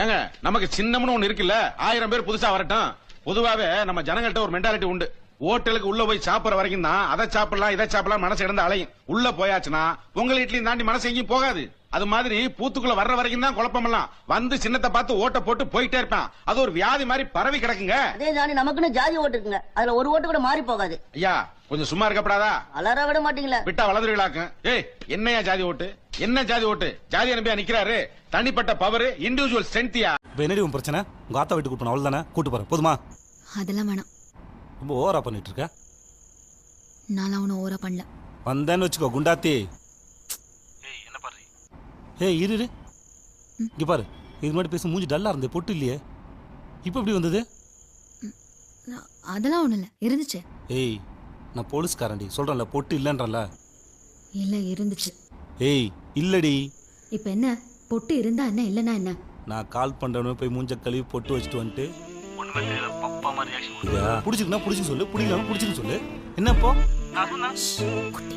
ஏங்க நமக்கு சின்னம்னு ஒண்ணு இருக்குல்ல? ஆயிரம் பேர் புதுசா வரட்டும். பொதுவாவே நம்ம ஜனங்கள்ட்ட ஒரு மென்டாலிட்டி உண்டு. ஹோட்டலுக்கு உள்ள போய் சாப்பிடுற வரைக்கும் தான் அதை சாப்பிடலாம் இதை சாப்பிடலாம் மனசு கிடந்து அலையும். உள்ள போயாச்சுன்னா பொங்கல் இட்லியும் தாண்டி மனசு எங்கேயும் போகாது. அது மாதிரி பூத்துக்குள்ள வர்ற வரைக்கும் தான் குழப்பமெல்லாம். வந்து சின்னத்தை பார்த்து ஓட்ட போட்டு போயிட்டே இருப்பான். அது ஒரு வியாதி மாதிரி பரவி கிடக்குங்க. அதே ஜானி நமக்குன்னு ஜாதி ஓட்டு இருக்குங்க. அதுல ஒரு ஓட்டு கூட மாறி போகாது. ஐயா கொஞ்சம் சும்மா இருக்கப்படாதா? அலற விட மாட்டீங்களா. விட்டா வளர்ந்துருக்கலாக்கும் ஏய் என்னையா ஜாதி ஓட்டு? என்ன ஜாதி ஓட்டு? ஜாதி அனுப்பியா நிக்கிறாரு? தனிப்பட்ட பவர் இண்டிவிஜுவல் ஸ்ட்ரென்த்தியா இப்போ என்னடி உன் பிரச்சனை? உங்க ஆத்தா வீட்டுக்கு கூட்டு அவள் தானே கூட்டு போறேன். போதுமா? அதெல்லாம் வேணாம். ரொம்ப ஓவரா பண்ணிட்டு இருக்க. நான் அவனை ஓரா பண்ணல. வந்தேன்னு வச்சுக்கோ குண்டாத்தி. ஏய் என்ன பாரு ஏய் இரு இரு. இங்க பாரு. இது முன்னாடி பேச மூஞ்சி டல்லா இருந்தே பொட்டு இல்லையே. இப்போ எப்படி வந்தது? அதெல்லாம் ஒண்ணும் இல்ல. இருந்துச்சு. ஏய் நான் போலீஸ்காரன்டி. சொல்றேன்ல பொட்டு இல்லைன்றல. இல்ல இருந்துச்சு. ஏய் இல்லடி. இப்ப என்ன? பொட்டு இருந்தா என்ன இல்லனா என்ன? நான் கால் பண்றவனே போய் மூஞ்ச கழுவி பொட்டு வச்சுட்டு வந்துட்டு. புடிச்சிருக்குன்னா புடிச்சு சொல்லு. பிடிக்கலன்னா பிடிச்சின்னு சொல்லு. என்ன இப்போ குட்டி.